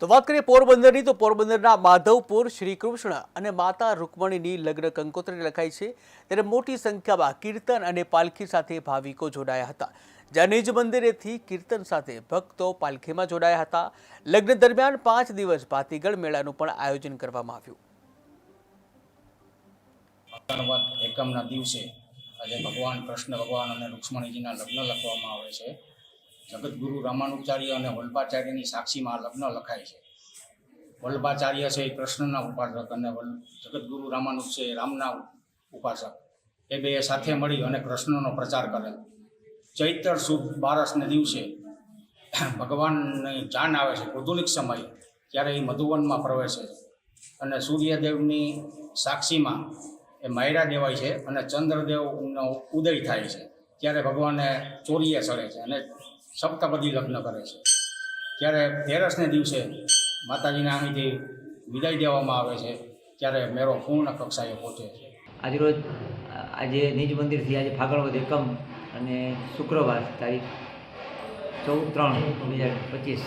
તો વાત કરીએ પોરબંદરની, તો પોરબંદરના માધવપુર શ્રી કૃષ્ણ અને માતા રૂકમણીની લગ્ન કંકોત્રી લખાઈ છે. ત્યારે મોટી સંખ્યામાં કીર્તન અને પાલખી સાથે ભાવિકો જોડાયા હતા. જ્યાં નિજ મંદિરેથી કીર્તન સાથે ભક્તો પાલખીમાં જોડાયા હતા. લગ્ન દરમિયાન પાંચ દિવસ ભાતીગળ મેળાનું પણ આયોજન કરવામાં આવ્યું. એકમના દિવસે આજે ભગવાન કૃષ્ણ, ભગવાન અને રૂક્ષ્મણીજીના લગ્ન લખવામાં આવે છે. જગતગુરુ રામાનુચાર્ય અને વલ્ભાચાર્યની સાક્ષીમાં આ લગ્ન લખાય છે. વલ્ભાચાર્ય છે એ કૃષ્ણના ઉપાસક અને જગતગુરુ રામાનુજ છે રામના ઉપાસક. એ બે સાથે મળી અને કૃષ્ણનો પ્રચાર કરે. ચૈત્ર શુભ બારસને દિવસે ભગવાનની જાન આવે છે કુદુનિક સમય, ત્યારે એ મધુવનમાં પ્રવેશે અને સૂર્યદેવની સાક્ષીમાં એ માયરા દેવાય છે અને ચંદ્રદેવનો ઉદય થાય છે. ત્યારે ભગવાને ચોરીએ ચડે છે અને સપ્તપદી લગ્ન કરે છે. ત્યારે તેરસને દિવસે માતાજીને અહીંથી વિદાય દેવામાં આવે છે, ત્યારે મેળો પૂર્ણ કક્ષાએ પહોંચે છે. આજરોજ આજે નિજ મંદિરથી આજે ફાગણવદ એકમ અને શુક્રવાર તારીખ ચૌદ, ત્રણ બે હજાર પચીસ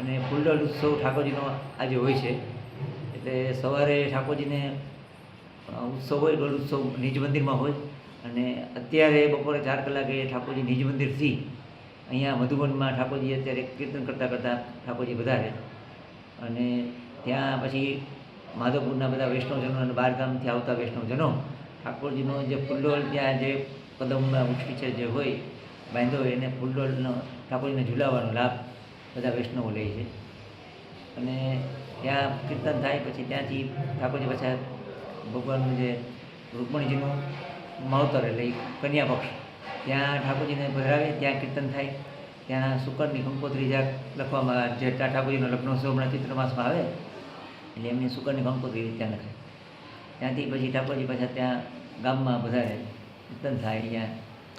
અને ફૂલડોલ ઉત્સવ ઠાકોરજીનો આજે હોય છે. એટલે સવારે ઠાકોરજીને ઉત્સવ હોય, ડોલ ઉત્સવ નિજ મંદિરમાં હોય અને અત્યારે બપોરે ચાર કલાકે ઠાકોરજી નિજ મંદિરથી અહીંયા મધુબનમાં ઠાકોરજી અત્યારે કીર્તન કરતાં કરતાં ઠાકોરજી વધારે. અને ત્યાં પછી માધવપુરના બધા વૈષ્ણવજનો અને બાર ગામથી આવતા વૈષ્ણવજનો, ઠાકોરજીનો જે ફૂલડોલ ત્યાં જે કદમમાં ઉઠી છે જે હોય, બાંધો હોય એને ફૂલડોલનો ઠાકોરજીને ઝુલાવવાનો લાભ બધા વૈષ્ણવો લે છે. અને ત્યાં કીર્તન થાય પછી ત્યાંથી ઠાકોરજી પાછા ભગવાનનું જે રૂકમણીજીનું માવતર એટલે કન્યા પક્ષ ત્યાં ઠાકોરજીને ભરાવે, ત્યાં કીર્તન થાય. ત્યાં શુકરની કંકોત્રી જ્યાં લખવામાં જે ઠાકોરજીનો ઠાકોરજીનો લગ્નોત્સવ હમણાં ચિત્ર માસમાં આવે, એટલે એમની શુકરની કંકોત્રી ત્યાં લખાય. ત્યાંથી પછી ઠાકોરજી પાછા ત્યાં ગામમાં વધારે કીર્તન થાય અહીંયા.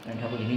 અને ઠાકોરજી નિજ